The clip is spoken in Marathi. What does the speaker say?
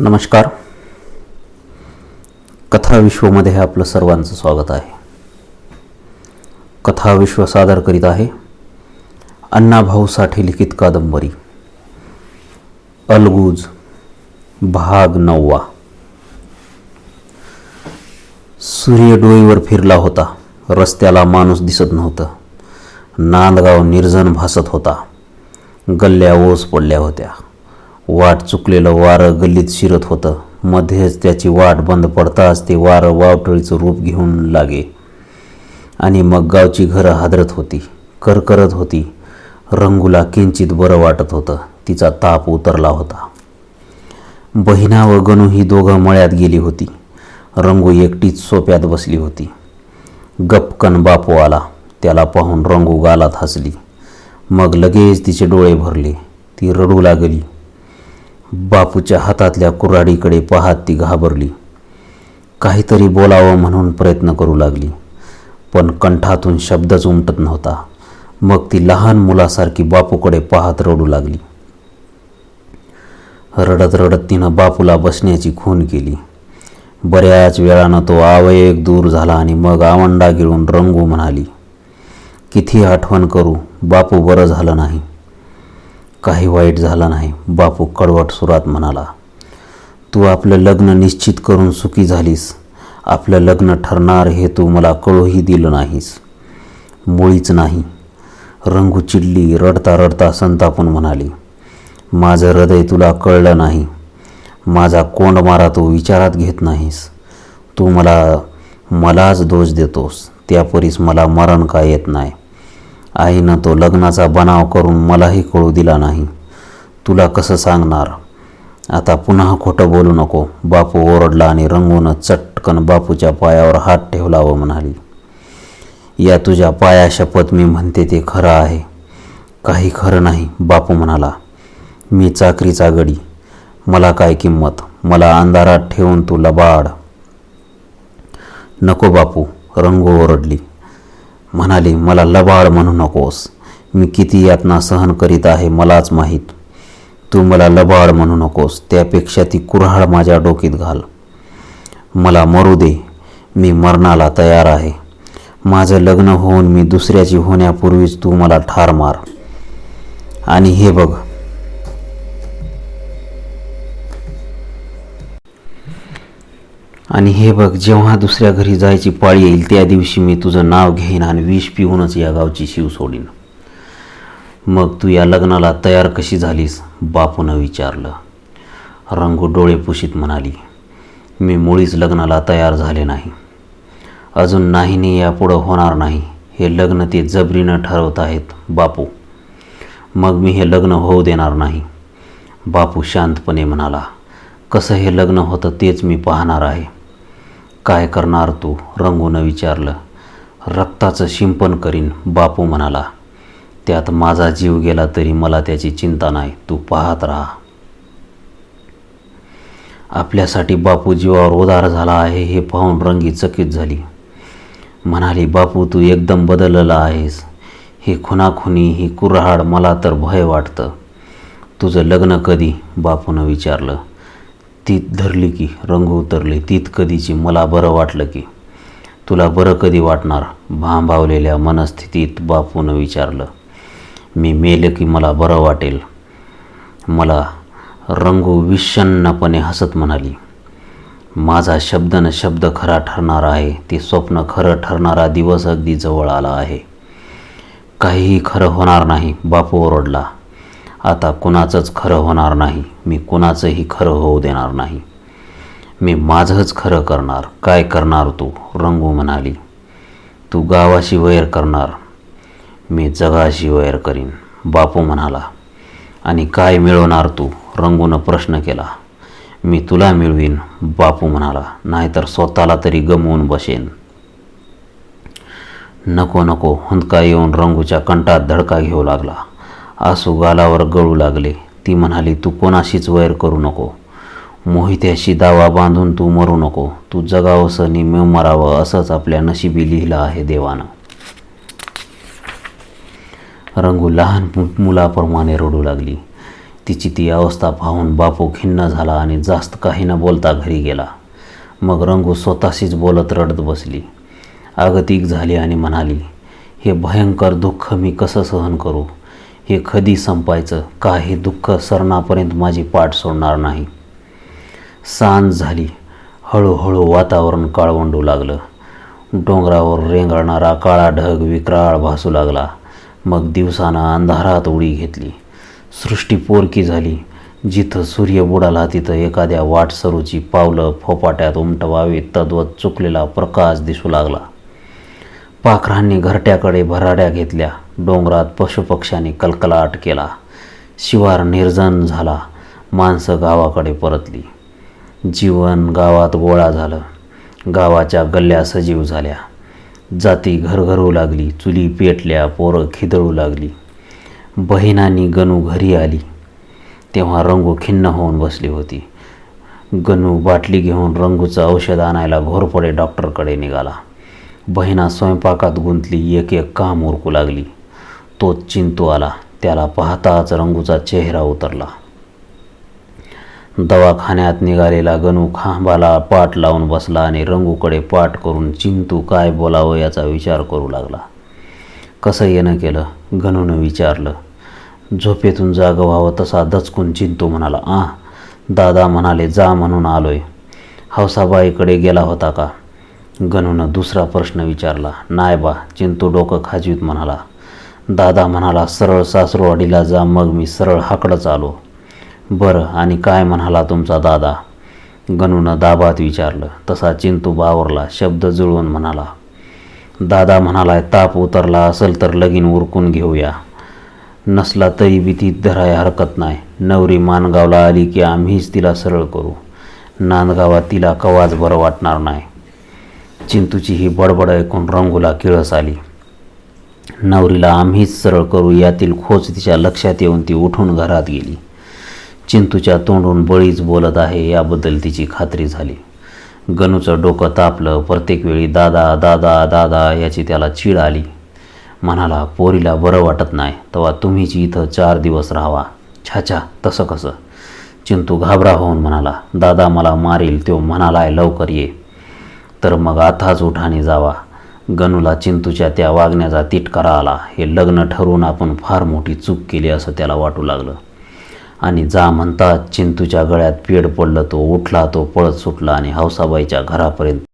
नमस्कार. कथा विश्वमध्ये आपलं सर्वांचं स्वागत आहे. कथा विश्व सादर करीत आहे अण्णाभाऊ साठे लिखित कादंबरी. अलगूज भाग नववा. सूर्य डोईवर फिरला होता. रस्त्याला माणूस दिसत नव्हतं. नांदगाव निर्जन भासत होता. गल्ल्या ओस पडल्या होत्या. वाट चुकलेलं वारं गल्लीत शिरत होतं. मध्येच त्याची वाट बंद पडताच ते वारं वावटळीचं रूप घेऊन लागे. आणि मग गावची घरं हादरत होती करकरत होती. रंगूला किंचित बरं वाटत होतं. तिचा ताप उतरला होता. बहिणा व गणू ही दोघं मळ्यात गेली होती. रंगू एकटीच सोप्यात बसली होती. गपकन बापू आला. त्याला पाहून रंगू गालात हसली. मग लगेच तिचे डोळे भरले. ती रडू लागली. बापूच्या हातातल्या कुऱ्हाडीकडे पाहत ती घाबरली. काहीतरी बोलावं म्हणून प्रयत्न करू लागली पण कंठातून शब्दच उमटत नव्हता. मग ती लहान मुलासारखी बापूकडे पाहत रडू लागली. रडत रडत तिनं बापूला बसण्याची खून केली. बऱ्याच वेळानं तो आवयक दूर झाला आणि मग आवंडा गिळून रंगू म्हणाली किती आठवण करू बापू बरं झालं नाही. काही वाईट झालं नाही. बापू कडवट सुरात म्हणाला तू आपलं लग्न निश्चित करून सुखी झालीस. आपलं लग्न ठरणार हे तू मला कळूही दिलं नाहीस. मुळीच नाही. रंगू चिडली रडता रडता संतापून म्हणाली माझं हृदय तुला कळलं नाही. माझा कोंड मारा तू विचारात घेत नाहीस. तू मला मलाच दोष देतोस. त्यापरीस मला मरण का येत नाही. आईनं तो लग्नाचा बनाव करून मलाही कळू दिला नाही. तुला कसं सांगणार? आता पुन्हा खोटं बोलू नको. बापू ओरडला आणि रंगून चटकन बापूच्या पायावर हात ठेवला व म्हणाली. या तुझ्या पाया शपथ मी म्हणते ते खरं आहे. काही खरं नाही बापू म्हणाला. मी चाकरीचा गडी. मला काय किंमत? मला अंधारात ठेवून तू लबाड. नको बापू रंगू ओरडली. म्हणाले मला लबाड म्हणू नकोस. मी किती यातना सहन करीत आहे मलाच माहीत. तू मला लबाड म्हणू नकोस. त्यापेक्षा ती कुऱ्हाड माझ्या डोकीत घाल. मला मरू दे. मी मरणाला तयार आहे. माझं लग्न होऊन मी दुसऱ्याची होण्यापूर्वीच तू मला ठार मार. आणि हे बघ आणि हे बघ जेव्हा दुसऱ्या घरी जायची पाळी येईल त्या दिवशी मी तुझं नाव घेईन आणि विष पिऊनच या गावची शिव सोडीन. मग तू या लग्नाला तयार कशी झालीस? बापूनं विचारलं. रंगू डोळे पुशीत म्हणाली मी मुळीच लग्नाला तयार झाले नाही. अजून नाहीने यापुढं होणार नाही. हे लग्न ते जबरीनं ठरवत आहेत बापू. मग मी हे लग्न होऊ देणार नाही. बापू शांतपणे म्हणाला कसं हे लग्न होतं तेच मी पाहणार आहे. काय करणार तू? रंगूनं विचारलं. रक्ताचं शिंपण करीन बापू म्हणाला. त्यात माझा जीव गेला तरी मला त्याची चिंता नाही. तू पाहत राहा. आपल्यासाठी बापू जीवावर उदार झाला आहे हे पाहून रंगी चकित झाली. म्हणाली बापू तू एकदम बदलला आहेस. ही खुनाखुनी ही कुऱ्हाड मला तर भय वाटतं. तुझं लग्न कधी? बापूनं विचारलं. तीत धरली की रंग उतरले तीत कधीची? मला बरं वाटलं की. तुला बरं कधी वाटणार? भांभावलेल्या मनस्थितीत बापूनं विचारलं. मी मेलं की मला बरं वाटेल. मला रंगू विषण्णपणे हसत म्हणाली. माझा शब्द न शब्द खरा ठरणार आहे ते स्वप्न खरं ठरणारा दिवस अगदी जवळ आला आहे. काहीही खरं होणार नाही बापू ओरडला. आता कुणाचंच खरं होणार नाही. मी कुणाचंही खरं होऊ देणार नाही. मी माझंच खरं करणार. काय करणार तू? रंगू म्हणाली. तू गावाशी वैर करणार. मी जगाशी वैर करीन. बापू म्हणाला. आणि काय मिळवणार तू? रंगूनं प्रश्न केला. मी तुला मिळवीन बापू म्हणाला. नाहीतर स्वतःला तरी गमवून बसेन. नको नको. हुंदका येऊन रंगूच्या कंठात धडका घेऊ लागला. आसू गालावर गळू लागले. ती म्हणाली तू कोणाशीच वैर करू नको. मोहित्याशी दावा बांधून तू मरू नको. तू जगावंसं नि मी मरावं असंच आपल्या नशिबी लिहिलं आहे देवानं. रंगू लहान मुलाप्रमाणे रडू लागली. तिची ती अवस्था पाहून बापू खिन्न झाला आणि जास्त काही न बोलता घरी गेला. मग रंगू स्वतःशीच बोलत रडत बसली. आगतिक झाली आणि म्हणाली हे भयंकर दुःख मी कसं सहन करू? हे कधी संपायचं? काही दुःख सरणापर्यंत माझी पाठ सोडणार नाही. सांज झाली. हळूहळू वातावरण काळवंडू लागलं. डोंगरावर रेंगाळणारा काळा ढग विक्राळ भासू लागला. मग दिवसानं अंधारात उडी घेतली. सृष्टी पोरकी झाली. जिथं सूर्य बुडाला तिथं एखाद्या वाटसरूची पावलं फोपाट्यात उमटवावी तद्वत चुकलेला प्रकाश दिसू लागला. पाखरांनी घरट्याकडे भराड्या घेतल्या. डोंगरात पशुपक्ष्यांनी कलकलाट केला. शिवार निर्जन झाला. माणसं गावाकडे परतली. जीवन गावात गोळा झालं. गावाच्या गल्ल्या सजीव झाल्या. जाती घरघरू लागली. चुली पेटल्या पोरं खिदळू लागली. बहिणांनी गणू घरी आली. तेव्हा रंगू खिन्न होऊन बसली होती. गणू बाटली घेऊन रंगूचं औषध आणायला घोरपडे डॉक्टरकडे निघाला. बहिणा स्वयंपाकात गुंतली एक एक काम उरकू लागली. तोच चिंतू आला त्याला पाहताच रंगूचा चेहरा उतरला. दवाखान्यात निघालेला गणू खांबाला पाठ लावून बसला आणि रंगूकडे पाठ करून चिंतू काय बोलावं याचा विचार करू लागला. कसं येणं केलं? गणूनं विचारलं. झोपेतून जागं व्हावं तसा दचकून चिंतू म्हणाला आ दादा म्हणाले जा म्हणून आलोय. हौसाबाईकडे गेला होता का? गणूनं दुसरा प्रश्न विचारला. नाय बा चिंतू डोकं खाजवीत म्हणाला. दादा म्हणाला सरळ सासरवाडीला जा मग मी सरळ हाकडंच आलो. बरं आणि काय म्हणाला तुमचा दादा? गणूनं दाबात विचारलं. तसा चिंतू बावरला शब्द जुळवून म्हणाला. दादा म्हणालाय ताप उतरला असेल तर लगीन उरकून घेऊया. नसला तरी भीतीत धराय हरकत नाही. नवरी मानगावला आली की आम्हीच तिला सरळ करू. नांदगावात तिला कवाच बरं वाटणार नाही. चिंतूची ही बडबड ऐकून रंगूला किळस आली. नवरीला आम्हीच सरळ करू यातील खोच तिच्या लक्षात येऊन ती उठून घरात गेली. चिंतूच्या तोंडून बळीच बोलत आहे याबद्दल तिची खात्री झाली. गणूचं डोकं तापलं प्रत्येक वेळी दादा दादा दादा याची त्याला चीड आली. म्हणाला पोरीला बरं वाटत नाही तेव्हा तुम्हीच इथं चार दिवस राहावा. छाछा तसं कसं? चिंतू घाबरा होऊन म्हणाला दादा मला मारील तो म्हणालाय लवकर ये. तर मग आताच उठाने जावा. गणूला चिंतूच्या त्या वागण्याचा तिटकारा आला. हे लग्न ठरवून आपण फार मोठी चूक केली असं त्याला वाटू लागलं. आणि जा म्हणता चिंतूच्या गळ्यात पेड पडलं तो उठला तो पळत सुटला आणि हौसाबाईच्या घरापर्यंत